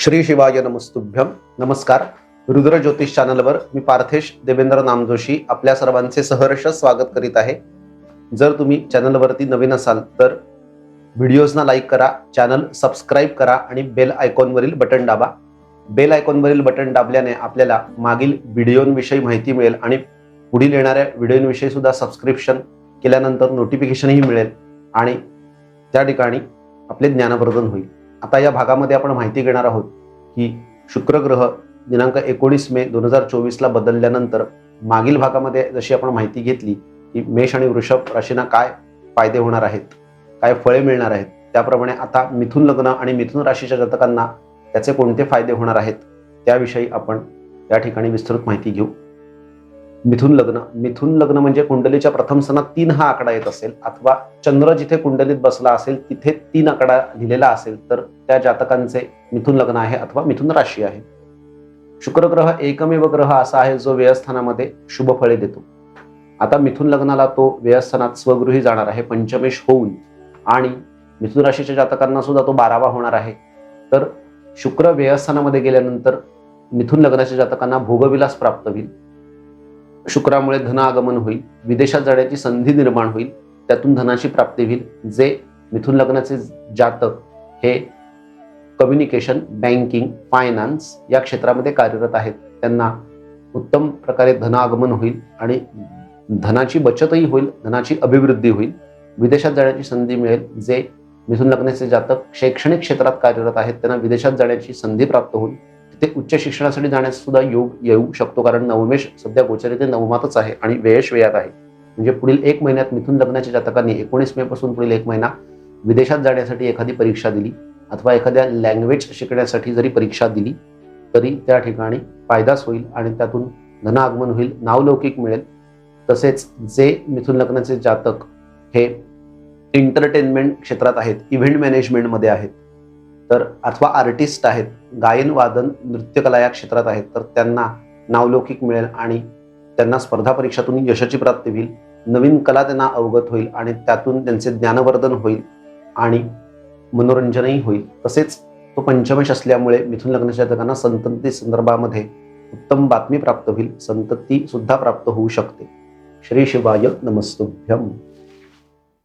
श्री शिवाय नमस्तुभ्यम नमस्कार. रुद्र ज्योतिष चॅनलवर मी पार्थेश देवेंद्र नामजोशी आपल्या सर्वांचे सहर्ष स्वागत करीत आहे. जर तुम्ही चॅनलवरती नवीन असाल तर व्हिडिओजना लाईक करा चॅनल सबस्क्राईब करा आणि बेल आयकॉनवरील बटन दाबा. बेल आयकॉनवरील बटन दाबल्याने आपल्याला मागील व्हिडिओंविषयी माहिती मिळेल आणि पुढील येणाऱ्या व्हिडिओंविषयी सुद्धा सबस्क्रिप्शन केल्यानंतर नोटिफिकेशनही मिळेल आणि त्या ठिकाणी आपले ज्ञानवर्धन होईल. आता या भागामध्ये आपण माहिती घेणार आहोत की शुक्रग्रह दिनांक एकोणीस मे दोन हजार चोवीसला बदलल्यानंतर मागील भागामध्ये जशी आपण माहिती घेतली की मेष आणि वृषभ राशींना काय फायदे होणार आहेत काय फळे मिळणार आहेत त्याप्रमाणे आता मिथुन लग्न आणि मिथुन राशीच्या जातकांना त्याचे कोणते फायदे होणार आहेत त्याविषयी आपण या ठिकाणी विस्तृत माहिती घेऊ. मिथुन लग्न. मिथुन लग्न म्हणजे कुंडलीच्या प्रथम सणात तीन हा आकडा येत असेल. अथवा चंद्र जिथे कुंडलीत बसला असेल तिथे तीन आकडा लिहिलेला असेल तर त्या जातकांचे मिथुन लग्न आहे अथवा मिथुन राशी आहे. शुक्र ग्रह एकमेव ग्रह असा आहे जो व्ययस्थानामध्ये शुभ फळे देतो. आता मिथुन लग्नाला तो व्ययस्थानात स्वगृही जाणार आहे पंचमेश होऊन. आणि मिथुन राशीच्या जातकांना सुद्धा तो बारावा होणार आहे. तर शुक्र व्ययस्थानामध्ये गेल्यानंतर मिथुन लग्नाच्या जातकांना भोगविलास प्राप्त होईल. शुक्रामुळे धन आगमन होईल विदेशात जाण्याची संधी निर्माण होईल त्यातून धनाची प्राप्ती होईल जे मिथुन लग्नाचे जातक हे कम्युनिकेशन बँकिंग फायनान्स या क्षेत्रामध्ये कार्यरत आहेत. त्यांना उत्तम प्रकारे धन आगमन होईल आणि धनाची बचतही होईल धनाची अभिवृद्धी होईल. विदेशात जाण्याची संधी मिळेल जे मिथुन लग्नाचे जातक शैक्षणिक क्षेत्रात कार्यरत आहेत त्यांना विदेशात जाण्याची संधी प्राप्त होईल. ते उच्च शिक्षणासाठी जाण्यास सुद्धा योग येऊ शकतो कारण नवमेश सध्या गोचर गोचरिते नवमातच आहे आणि वेळेश व्ययात आहे. म्हणजे पुढील एक महिन्यात मिथुन लग्नाच्या जातकांनी एकोणीस मे पासून पुढील एक महिना विदेशात जाण्यासाठी एखादी परीक्षा दिली अथवा एखाद्या लँग्वेज शिकण्यासाठी जरी परीक्षा दिली तरी त्या ठिकाणी फायदाच होईल आणि त्यातून धन आगमन होईल नावलौकिक मिळेल. तसेच जे मिथुन लग्नाचे जातक हे एंटरटेनमेंट क्षेत्रात आहेत इव्हेंट मॅनेजमेंटमध्ये आहेत तर अथवा आर्टिस्ट आहेत गायन वादन नृत्यकला या क्षेत्रात आहेत तर त्यांना नावलौकिक मिळेल आणि त्यांना स्पर्धा परीक्षातून यशाची प्राप्ती होईल. नवीन कला त्यांना अवगत होईल आणि त्यातून त्यांचे ज्ञानवर्धन होईल आणि मनोरंजनही होईल. तसेच तो पंचमेश असल्यामुळे मिथुन लग्नाच्या जगांना संतती संदर्भामध्ये उत्तम बातमी प्राप्त होईल. संतती सुद्धा प्राप्त होऊ शकते. श्री शिवाय नमस्तुभ्यम.